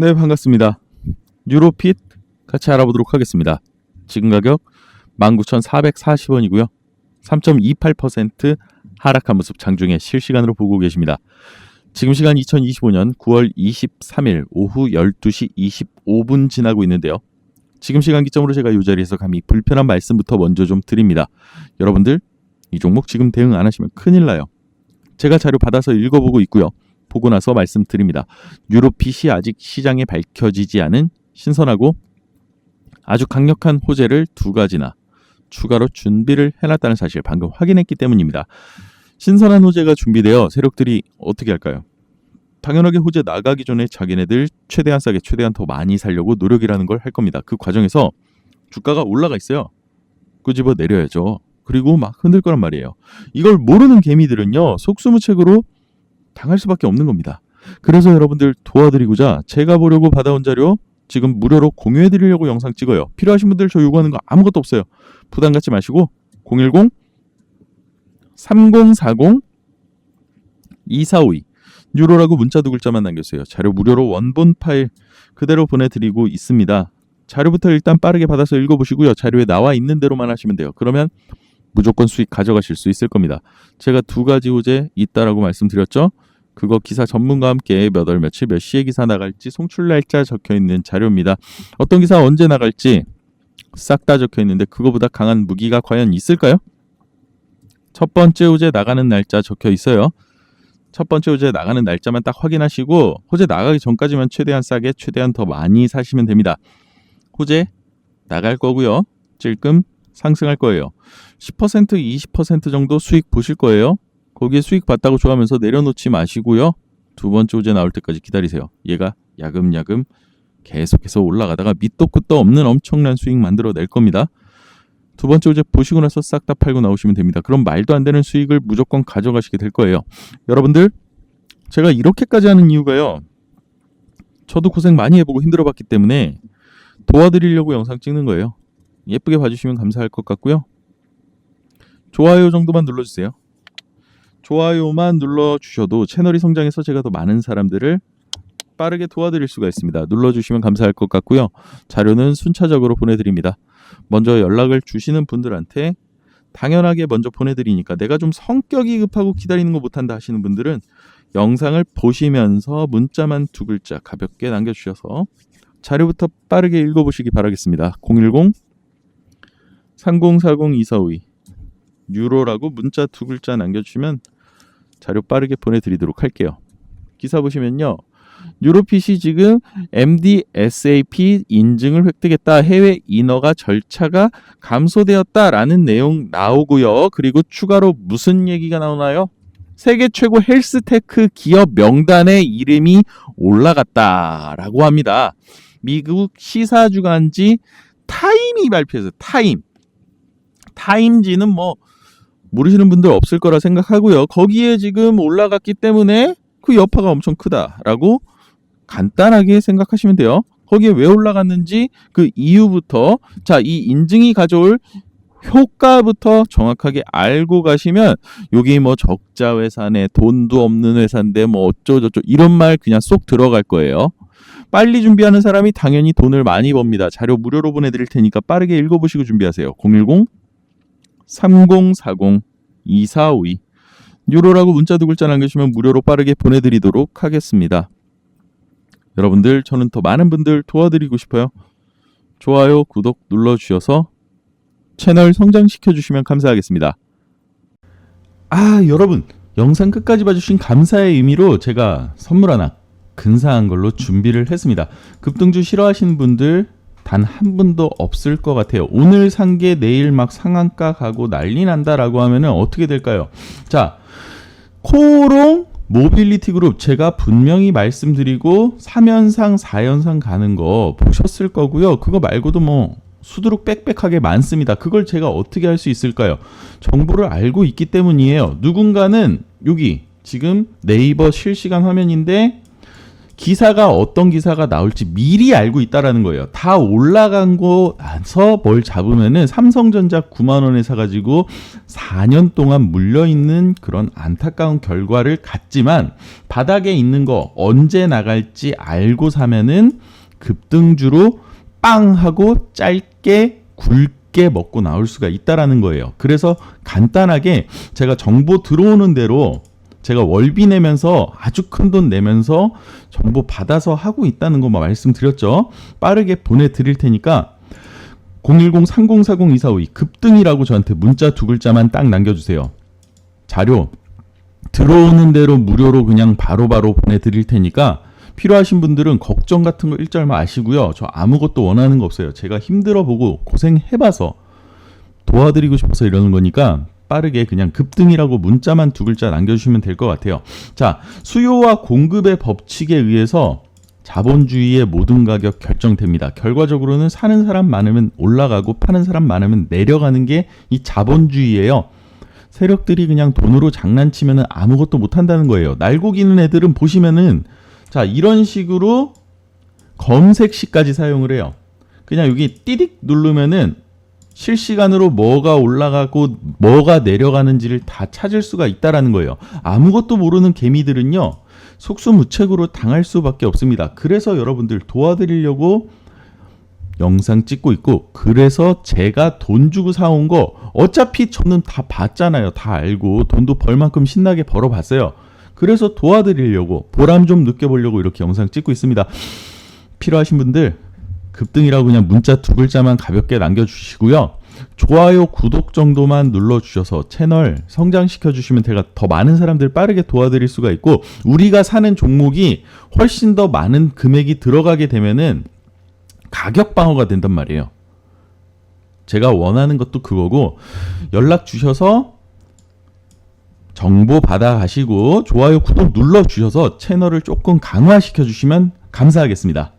네, 반갑습니다. 유로핏 같이 알아보도록 하겠습니다. 지금 가격 19,440원이고요. 3.28% 하락한 모습 장중에 실시간으로 보고 계십니다. 지금 시간 2025년 9월 23일 오후 12시 25분 지나고 있는데요. 지금 시간 기점으로 제가 이 자리에서 감히 불편한 말씀부터 먼저 좀 드립니다. 여러분들 이 종목 지금 대응 안 하시면 큰일 나요. 제가 자료 받아서 읽어보고 있고요. 보고 나서 말씀드립니다. 유로핏이 아직 시장에 밝혀지지 않은 신선하고 아주 강력한 호재를 두 가지나 추가로 준비를 해놨다는 사실 방금 확인했기 때문입니다. 신선한 호재가 준비되어 세력들이 어떻게 할까요? 당연하게 호재 나가기 전에 자기네들 최대한 싸게 최대한 더 많이 살려고 노력이라는 걸 할 겁니다. 그 과정에서 주가가 올라가 있어요. 끄집어 내려야죠. 그리고 막 흔들 거란 말이에요. 이걸 모르는 개미들은요 속수무책으로 당할 수밖에 없는 겁니다. 그래서 여러분들 도와드리고자 제가 보려고 받아온 자료 지금 무료로 공유해 드리려고 영상 찍어요. 필요하신 분들 저 요구하는 거 아무것도 없어요. 부담 갖지 마시고 010 3040 2452 유로라고 문자 두 글자만 남겨주세요. 자료 무료로 원본 파일 그대로 보내드리고 있습니다. 자료부터 일단 빠르게 받아서 읽어보시고요. 자료에 나와 있는 대로만 하시면 돼요. 그러면 무조건 수익 가져가실 수 있을 겁니다. 제가 두 가지 호재 있다라고 말씀드렸죠. 그거 기사 전문가와 함께 몇 월 며칠 몇 시에 기사 나갈지 송출 날짜 적혀 있는 자료입니다. 어떤 기사 언제 나갈지 싹 다 적혀 있는데 그거보다 강한 무기가 과연 있을까요? 첫 번째 호재 나가는 날짜 적혀 있어요. 첫 번째 호재 나가는 날짜만 딱 확인하시고 호재 나가기 전까지만 최대한 싸게 최대한 더 많이 사시면 됩니다. 호재 나갈 거고요. 찔끔 상승할 거예요. 10% 20% 정도 수익 보실 거예요. 거기에 수익 봤다고 좋아하면서 내려놓지 마시고요. 두 번째 호재 나올 때까지 기다리세요. 얘가 야금야금 계속해서 올라가다가 밑도 끝도 없는 엄청난 수익 만들어낼 겁니다. 두 번째 호재 보시고 나서 싹 다 팔고 나오시면 됩니다. 그럼 말도 안 되는 수익을 무조건 가져가시게 될 거예요. 여러분들 제가 이렇게까지 하는 이유가요. 저도 고생 많이 해보고 힘들어봤기 때문에 도와드리려고 영상 찍는 거예요. 예쁘게 봐주시면 감사할 것 같고요. 좋아요 정도만 눌러주세요. 좋아요만 눌러주셔도 채널이 성장해서 제가 더 많은 사람들을 빠르게 도와드릴 수가 있습니다. 눌러주시면 감사할 것 같고요. 자료는 순차적으로 보내드립니다. 먼저 연락을 주시는 분들한테 당연하게 먼저 보내드리니까 내가 좀 성격이 급하고 기다리는 거 못한다 하시는 분들은 영상을 보시면서 문자만 두 글자 가볍게 남겨주셔서 자료부터 빠르게 읽어보시기 바라겠습니다. 010 3040-2452 유로라고 문자 두 글자 남겨주시면 자료 빠르게 보내드리도록 할게요. 기사 보시면요. 유로핏이 지금 MDSAP 인증을 획득했다. 해외 인허가 절차가 감소되었다라는 내용 나오고요. 그리고 추가로 무슨 얘기가 나오나요? 세계 최고 헬스테크 기업 명단에 이름이 올라갔다라고 합니다. 미국 시사 주간지 타임이 발표해서 타임. 타임지는 뭐 모르시는 분들 없을 거라 생각하고요. 거기에 지금 올라갔기 때문에 그 여파가 엄청 크다라고 간단하게 생각하시면 돼요. 거기에 왜 올라갔는지 그 이유부터 자, 이 인증이 가져올 효과부터 정확하게 알고 가시면 여기 뭐 적자 회사네 돈도 없는 회사인데 뭐 어쩌저쩌 이런 말 그냥 쏙 들어갈 거예요. 빨리 준비하는 사람이 당연히 돈을 많이 법니다. 자료 무료로 보내드릴 테니까 빠르게 읽어보시고 준비하세요. 010 3040 2452 유로라고 문자 두 글자 남겨주시면 무료로 빠르게 보내드리도록 하겠습니다. 여러분들 저는 더 많은 분들 도와드리고 싶어요. 좋아요, 구독 눌러주셔서 채널 성장시켜 주시면 감사하겠습니다. 아 여러분 영상 끝까지 봐주신 감사의 의미로 제가 선물 하나 근사한 걸로 준비를 했습니다. 급등주 싫어하시는 분들 단 한 분도 없을 것 같아요. 오늘 산 게 내일 막 상한가 가고 난리 난다라고 하면은 어떻게 될까요? 자, 코롱 모빌리티 그룹 제가 분명히 말씀드리고 3연상, 4연상 가는 거 보셨을 거고요. 그거 말고도 뭐 수두룩 빽빽하게 많습니다. 그걸 제가 어떻게 할 수 있을까요? 정보를 알고 있기 때문이에요. 누군가는 여기 지금 네이버 실시간 화면인데 기사가 어떤 기사가 나올지 미리 알고 있다라는 거예요. 다 올라간 거 나서 뭘 잡으면은 삼성전자 9만 원에 사가지고 4년 동안 물려 있는 그런 안타까운 결과를 갖지만 바닥에 있는 거 언제 나갈지 알고 사면은 급등주로 빵 하고 짧게 굵게 먹고 나올 수가 있다라는 거예요. 그래서 간단하게 제가 정보 들어오는 대로 제가 월비 내면서 아주 큰 돈 내면서 정보 받아서 하고 있다는 것만 말씀드렸죠. 빠르게 보내드릴 테니까 010-3040-2452 급등이라고 저한테 문자 두 글자만 딱 남겨주세요. 자료 들어오는 대로 무료로 그냥 바로바로 보내드릴 테니까 필요하신 분들은 걱정 같은 거 일절 마시고요. 저 아무것도 원하는 거 없어요. 제가 힘들어 보고 고생해봐서 도와드리고 싶어서 이러는 거니까 빠르게 그냥 급등이라고 문자만 두 글자 남겨주시면 될 것 같아요. 자, 수요와 공급의 법칙에 의해서 자본주의의 모든 가격 결정됩니다. 결과적으로는 사는 사람 많으면 올라가고 파는 사람 많으면 내려가는 게 이 자본주의예요. 세력들이 그냥 돈으로 장난치면 아무것도 못 한다는 거예요. 날고기는 애들은 보시면은 자, 이런 식으로 검색시까지 사용을 해요. 그냥 여기 띠딕 누르면은 실시간으로 뭐가 올라가고 뭐가 내려가는지를 다 찾을 수가 있다라는 거예요. 아무것도 모르는 개미들은요. 속수무책으로 당할 수밖에 없습니다. 그래서 여러분들 도와드리려고 영상 찍고 있고 그래서 제가 돈 주고 사온 거 어차피 저는 다 봤잖아요. 다 알고 돈도 벌 만큼 신나게 벌어봤어요. 그래서 도와드리려고 보람 좀 느껴보려고 이렇게 영상 찍고 있습니다. 필요하신 분들 급등이라고 그냥 문자 두 글자만 가볍게 남겨주시고요. 좋아요, 구독 정도만 눌러주셔서 채널 성장시켜 주시면 제가 더 많은 사람들 빠르게 도와드릴 수가 있고 우리가 사는 종목이 훨씬 더 많은 금액이 들어가게 되면은 가격 방어가 된단 말이에요. 제가 원하는 것도 그거고 연락 주셔서 정보 받아 가시고 좋아요, 구독 눌러 주셔서 채널을 조금 강화시켜 주시면 감사하겠습니다.